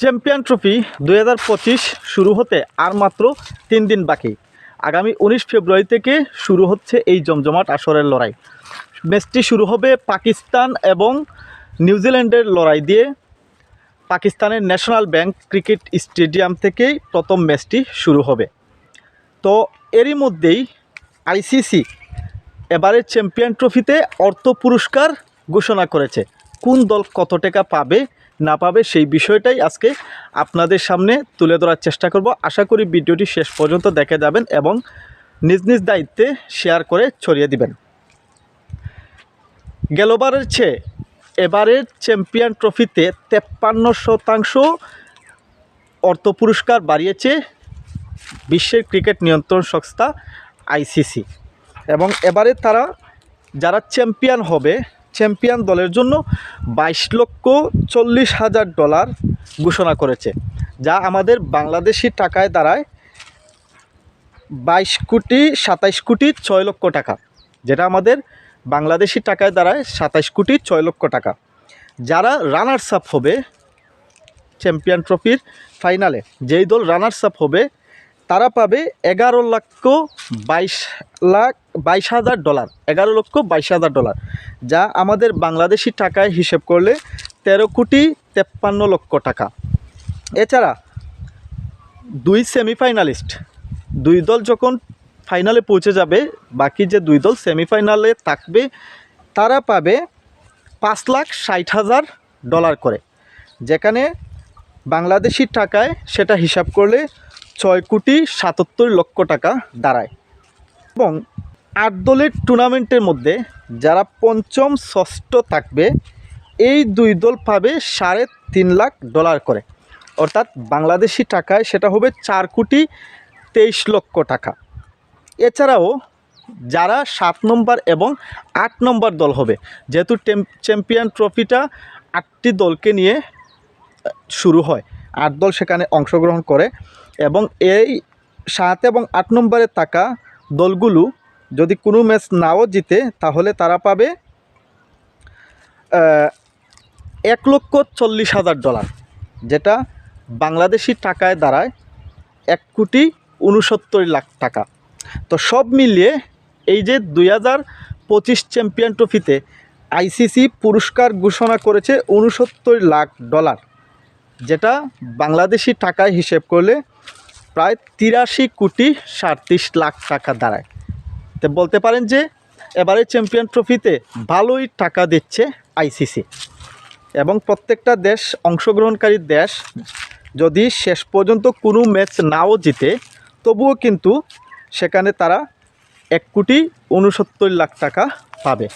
Champion trophy দু হাজার পঁচিশ শুরু হতে আর মাত্র তিন দিন বাকি। আগামী উনিশ ফেব্রুয়ারি থেকে শুরু হচ্ছে এই জমজমাট আসরের লড়াই। ম্যাচটি শুরু হবে পাকিস্তান এবং নিউজিল্যান্ডের লড়াই দিয়ে। পাকিস্তানের ন্যাশনাল ব্যাংক ক্রিকেট স্টেডিয়াম থেকেই প্রথম ম্যাচটি শুরু হবে। তো এরই মধ্যেই আইসিসি এবারে চ্যাম্পিয়ন ট্রফিতে অর্থ পুরস্কার ঘোষণা করেছে। কোন দল কত টাকা পাবে, না পাবে, সেই বিষয়টাই আজকে আপনাদের সামনে তুলে ধরার চেষ্টা করব। আশা করি ভিডিওটি শেষ পর্যন্ত দেখে যাবেন এবং নিজ নিজ দায়িত্বে শেয়ার করে ছড়িয়ে দিবেন। গেলবারের চেয়ে এবারের চ্যাম্পিয়ন ট্রফিতে তেপ্পান্ন শতাংশ অর্থ পুরস্কার বাড়িয়েছে বিশ্বের ক্রিকেট নিয়ন্ত্রণ সংস্থা আইসিসি। এবং এবারে তারা যারা চ্যাম্পিয়ন হবে চ্যাম্পিয়ন দলের জন্য বাইশ লক্ষ চল্লিশ হাজার ডলার ঘোষণা করেছে, যা আমাদের বাংলাদেশি টাকায় দাঁড়ায় বাইশ কোটি সাতাইশ কোটি ছয় লক্ষ টাকা, যেটা আমাদের বাংলাদেশি টাকায় দাঁড়ায় সাতাইশ কোটি ছয় লক্ষ টাকা। যারা রানার্স আপ হবে চ্যাম্পিয়ন ট্রফির ফাইনালে, যেই দল রানার্স আপ হবে, তারা পাবে এগারো লক্ষ বাইশ লাখ বাইশ হাজার ডলার, এগারো লক্ষ বাইশ হাজার ডলার, যা আমাদের বাংলাদেশি টাকায় হিসেব করলে তেরো কোটি তেপ্পান্ন লক্ষ টাকা। এছাড়া দুই সেমিফাইনালিস্ট, দুই দল যখন ফাইনালে পৌঁছে যাবে, বাকি যে দুই দল সেমিফাইনালে থাকবে, তারা পাবে পাঁচ লাখ ষাট হাজার ডলার করে, যেখানে বাংলাদেশি টাকায় সেটা হিসাব করলে ছয় কোটি সাতাত্তর লক্ষ টাকা দাঁড়ায়। এবং আট দলের টুর্নামেন্টের মধ্যে যারা পঞ্চম, ষষ্ঠ থাকবে, এই দুই দল পাবে সাড়ে তিন লাখ ডলার করে। অর্থাৎ বাংলাদেশি টাকায় সেটা হবে চার কোটি তেইশ লক্ষ টাকা। এছাড়াও যারা সাত নম্বর এবং আট নম্বর দল হবে, যেহেতু চ্যাম্পিয়ন ট্রফিটা আটটি দলকে নিয়ে শুরু হয়। আট দল সেখানে অংশগ্রহণ করে এবং এই সাত এবং আট নম্বরে থাকা দলগুলো যদি কোনো ম্যাচ নাও জিতে, তাহলে তারা পাবে এক লক্ষ চল্লিশ হাজার ডলার, যেটা বাংলাদেশি টাকায় দাঁড়ায় এক কোটি উনসত্তর লাখ টাকা। তো সব মিলিয়ে এই যে দুই হাজার পঁচিশ চ্যাম্পিয়ন ট্রফিতে আইসিসি পুরস্কার ঘোষণা করেছে উনসত্তর লাখ ডলার, যেটা বাংলাদেশি টাকায় হিসেব করলে প্রায় তিরাশি কোটি সাঁত্রিশ লাখ টাকা দাঁড়ায়। তো বলতে পারেন যে এবারে চ্যাম্পিয়ন ট্রফিতে ভালোই টাকা দিচ্ছে আইসিসি এবং প্রত্যেকটা দেশ অংশগ্রহণকারী দেশ যদি শেষ পর্যন্ত কোনো ম্যাচ নাও জিতে, তবুও কিন্তু সেখানে তারা এক কোটি উনসত্তর লাখ টাকা পাবে।